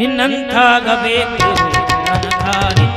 નિનંથા ગવે તું અનથા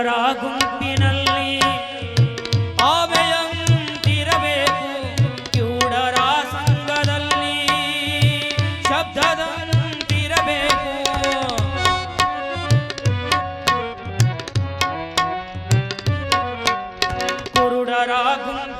ಕುರುಡರ ಗುಂಪಿನಲ್ಲಿ ಆವೆಯಂತಿರಬೇಕು ಕಿವುಡರ ಸಂಘದಲ್ಲಿ. ಶಬ್ದದಂತಿರಬೇಕು. ಕುರುಡರ ಗುಂಪಿನಲ್ಲಿ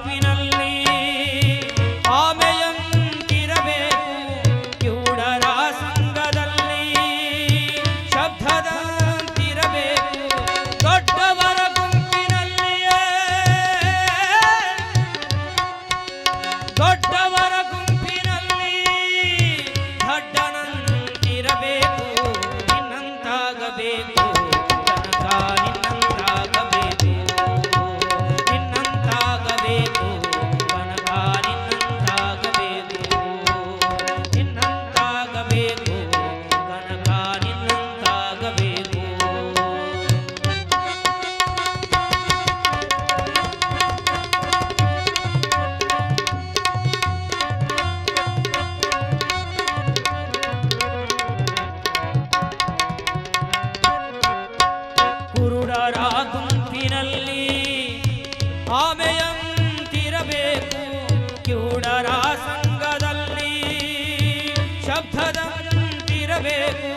ಗುಂಪಿನಲ್ಲಿ ಆಮೆಯಂತಿರಬೇಕು ಕಿವುಡರ ಸಂಘದಲ್ಲಿ ಶಬ್ದದಂತಿರಬೇಕು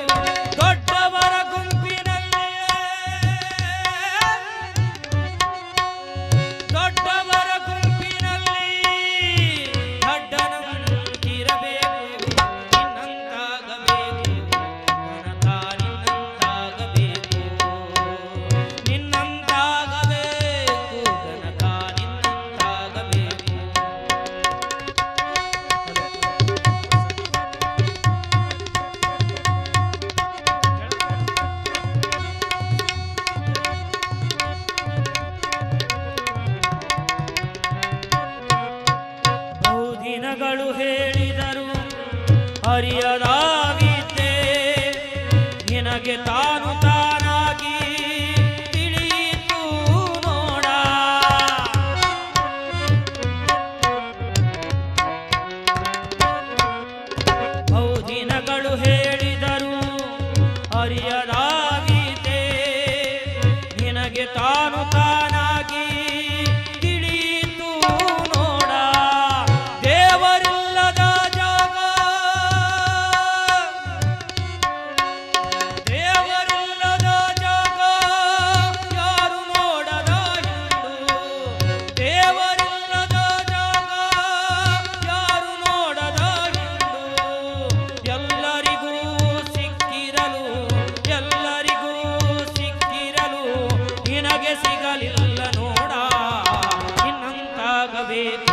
ಹರಿಯದ ವಿದ್ಯೆ ನಿನಗೆ ತಾನು ತಾನಾಗಿ ತಿಳಿಯಿತು ನೋಡ. ಬಹುದಿನಗಳು ಹೇಳಿದರು ಹರಿಯ দিতে